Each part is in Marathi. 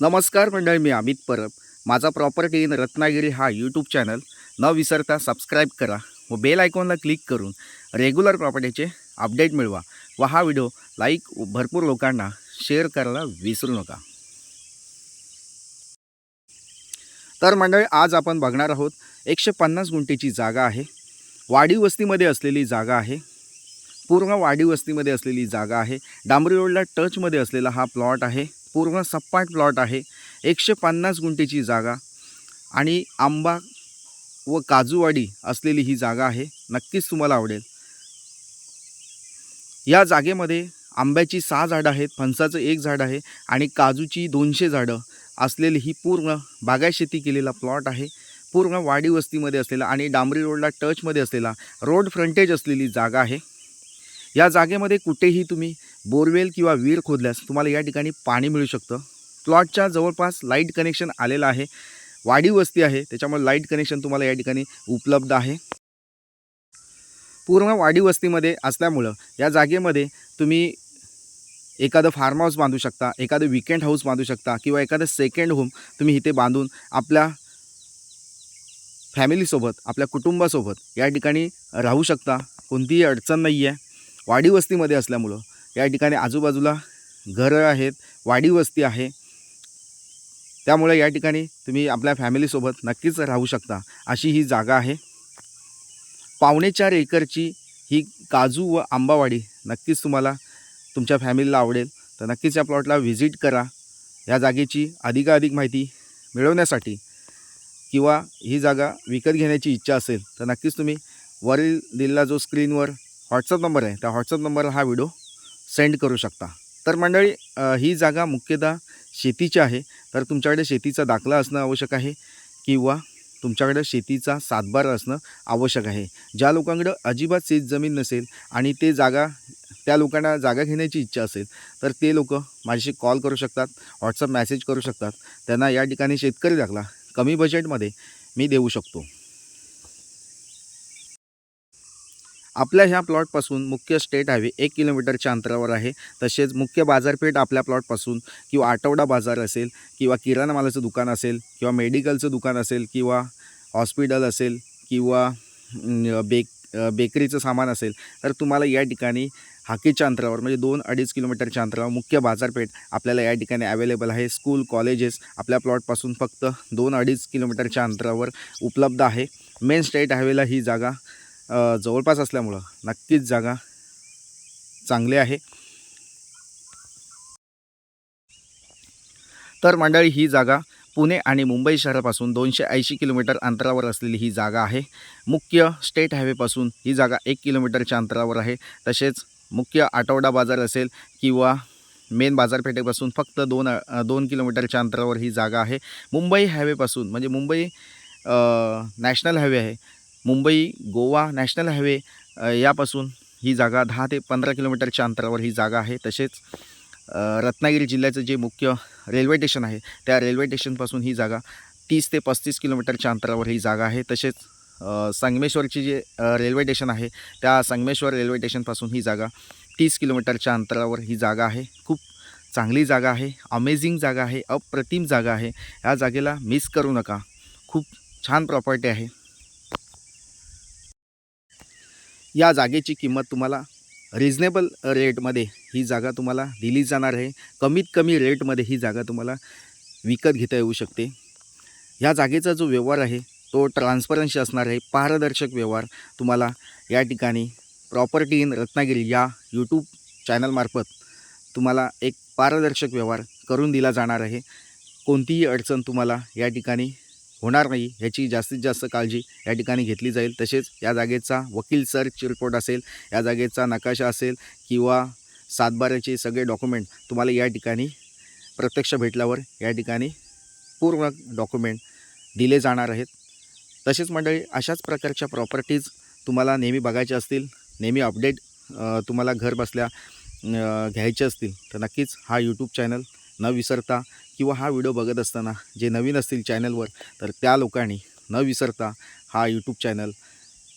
नमस्कार मंडळी मी अमित परब. माझा प्रॉपर्टी इन रत्नागिरी हा यूट्यूब चॅनल न विसरता सबस्क्राईब करा व बेल आयकॉनला क्लिक करून रेग्युलर प्रॉपर्टीचे अपडेट मिळवा व हा व्हिडिओ लाईक भरपूर लोकांना शेअर करायला विसरू नका. तर मंडळी आज आपण बघणार आहोत एकशे पन्नास गुंठेची जागा आहे. वाडीव वस्तीमध्ये असलेली जागा आहे. पूर्ण वाडीव वस्तीमध्ये असलेली जागा आहे. डांबरी रोडला टचमध्ये असलेला हा प्लॉट आहे. पूर्ण सपाट प्लॉट आहे. एकशे पन्नास गुंठेची जागा आणि आंबा व काजूवाडी असलेली ही जागा आहे. नक्कीच तुम्हाला आवडेल. या जागेमध्ये आंब्याची सहा झाडं आहेत फणसाचं एक झाड आहे आणि काजूची दोनशे झाडं असलेली ही पूर्ण बागाय शेती केलेला प्लॉट आहे. पूर्ण वाडी वस्तीमध्ये असलेला आणि डांबरी रोडला टचमध्ये असलेला रोड फ्रंटेज असलेली जागा आहे. या जागेमध्ये कुठेही तुम्ही बोरवेल किंवा विहीर खोदल्यास तुम्हाला या ठिकाणी पाणी मिळू शकतं. प्लॉटच्या जवळपास लाइट कनेक्शन आलेलं आहे. वाढीव वस्ती आहे. त्याच्यामुळे लाइट कनेक्शन तुम्हाला या ठिकाणी उपलब्ध आहे. पूर्ण वाढीव वस्तीमध्ये असल्यामुळं या जागेमध्ये तुम्ही एखादं फार्म हाऊस बांधू शकता एखादं विकेंड हाऊस बांधू शकता किंवा एखादं सेकंड होम तुम्ही इथे बांधून आपल्या फॅमिलीसोबत आपल्या कुटुंबासोबत या ठिकाणी राहू शकता. कोणतीही अडचण नाही आहे वाढीव वस्तीमध्ये असल्यामुळं या ठिकाणी आजूबाजूला घरं आहेत वाडी वस्ती आहे. त्यामुळे या ठिकाणी तुम्ही आपल्या फॅमिलीसोबत नक्कीच राहू शकता अशी ही जागा आहे. पावणे चार एकरची ही काजू व आंबावाडी नक्कीच तुम्हाला तुमच्या फॅमिलीला आवडेल. तर नक्कीच या प्लॉटला व्हिजिट करा. या जागेची अधिकाधिक माहिती मिळवण्यासाठी किंवा ही जागा विकत घेण्याची इच्छा असेल तर नक्कीच तुम्ही वरील दिलेला जो स्क्रीनवर व्हॉट्सअप नंबर आहे त्या व्हॉट्सअप नंबरला हा व्हिडिओ सेंड करू शकता. तर मंडळी ही जागा मुख्यतः शेतीची आहे. तर तुमच्याकडे शेतीचा दाखला असणं आवश्यक आहे किंवा तुमच्याकडे शेतीचा सातबार असणं आवश्यक आहे. ज्या लोकांकडं अजिबात शेत जमीन नसेल आणि ते जागा त्या लोकांना जागा घेण्याची इच्छा असेल तर ते लोक माझ्याशी कॉल करू शकतात व्हॉट्सअप मॅसेज करू शकतात. त्यांना या ठिकाणी शेतकरी दाखला कमी बजेटमध्ये मी देऊ शकतो. आपल्या ह्या प्लॉटपासून मुख्य स्टेट हायवे एक किलोमीटरच्या अंतरावर आहे. तसेच मुख्य बाजारपेठ आपल्या प्लॉटपासून किंवा आठवडा बाजार असेल किंवा किराणा मालाचं दुकान असेल किंवा मेडिकलचं दुकान असेल किंवा हॉस्पिटल असेल किंवा बेक बेकरीचं सामान असेल तर तुम्हाला या ठिकाणी हाकीच्या अंतरावर म्हणजे दोन अडीच किलोमीटरच्या अंतरावर मुख्य बाजारपेठ आपल्याला या ठिकाणी अवेलेबल आहे. स्कूल कॉलेजेस आपल्या प्लॉटपासून फक्त दोन अडीच किलोमीटरच्या अंतरावर उपलब्ध आहे. मेन स्टेट हायवेला ही जागा जवळपास असल्यामुळं नक्कीच जागा चांगली आहे. तर मंडळी ही जागा पुणे आणि मुंबई शहरापासून दोनशे ऐंशी किलोमीटर अंतरावर असलेली ही जागा आहे. मुख्य स्टेट हायवेपासून ही जागा एक किलोमीटरच्या अंतरावर आहे. तसेच मुख्य आठवडा बाजार असेल किंवा मेन बाजारपेठेपासून फक्त दोन दोन किलोमीटरच्या अंतरावर ही जागा आहे. मुंबई हायवेपासून म्हणजे मुंबई नॅशनल हायवे आहे मुंबई गोवा नॅशनल हायवे यापासून ही जागा दहा ते पंधरा किलोमीटरच्या अंतरावर ही जागा आहे. तसेच रत्नागिरी जिल्ह्याचं जे मुख्य रेल्वे स्टेशन आहे त्या रेल्वे स्टेशनपासून ही जागा तीस ते पस्तीस किलोमीटरच्या अंतरावर ही जागा आहे. तसेच संगमेश्वरची जे रेल्वे स्टेशन आहे त्या संगमेश्वर रेल्वे स्टेशनपासून ही जागा तीस किलोमीटरच्या अंतरावर ही जागा आहे. खूप चांगली जागा आहे अमेझिंग जागा आहे अप्रतिम जागा आहे. या जागेला मिस करू नका. खूप छान प्रॉपर्टी आहे. या जागेची किंमत तुम्हाला रिजनेबल रेटमध्ये ही जागा तुम्हाला दिली जाणार आहे. कमीत कमी रेटमध्ये ही जागा तुम्हाला विकत घेता येऊ शकते. ह्या जागेचा जो व्यवहार आहे तो ट्रान्सपरन्सी असणार आहे. पारदर्शक व्यवहार तुम्हाला या ठिकाणी प्रॉपर्टी इन रत्नागिरी या यूट्यूब चॅनलमार्फत तुम्हाला एक पारदर्शक व्यवहार करून दिला जाणार आहे. कोणतीही अडचण तुम्हाला या ठिकाणी होणार नाही ह्याची जास्तीत जास्त काळजी या ठिकाणी घेतली जाईल. तसेच या जागेचा वकील सर्च रिपोर्ट असेल या जागेचा नकाशा असेल किंवा सातबाऱ्याचे सगळे डॉक्युमेंट तुम्हाला या ठिकाणी प्रत्यक्ष भेटल्यावर या ठिकाणी पूर्ण डॉक्युमेंट दिले जाणार आहेत. तसेच मंडळी अशाच प्रकारच्या प्रॉपर्टीज तुम्हाला नेहमी बघायच्या असतील नेहमी अपडेट तुम्हाला घर बसल्या घ्यायचे असतील तर नक्कीच हा यूट्यूब चॅनल न विसरता किंवा हा व्हिडिओ बघत असताना जे नवीन असतील चॅनलवर तर त्या लोकांनी न विसरता हा यूट्यूब चॅनल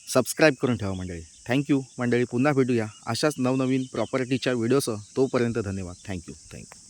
सबस्क्राईब करून ठेवा मंडळी. थँक्यू मंडळी पुन्हा भेटूया. अशाच नवनवीन प्रॉपर्टीच्या व्हिडिओसह तोपर्यंत धन्यवाद. Thank you thank you